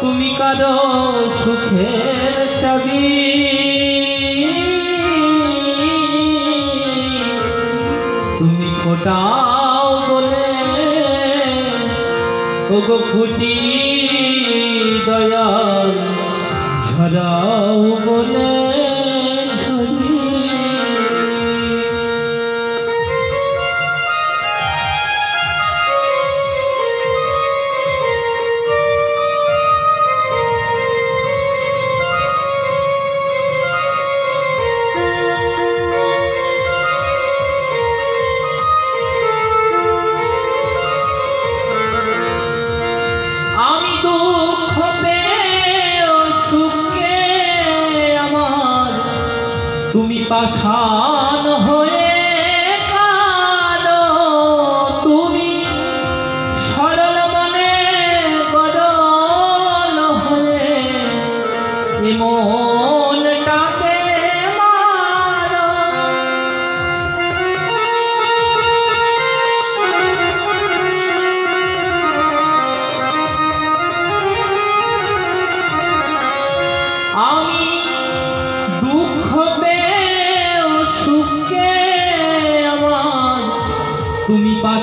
তুমি কারও সুখের চাবি। তুমি ফোটাও বলে ওগো ফুটি দয়া ঝরাও তুমি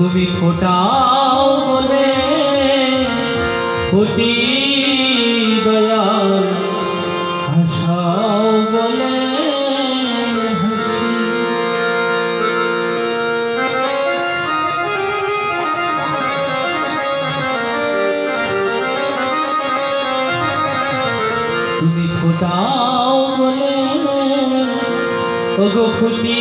তুমি ফোটাও বলে ফুটি দয়াল। হাসাও বলে তুমি ফোটাও বলে ওগো ফুটি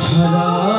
সারা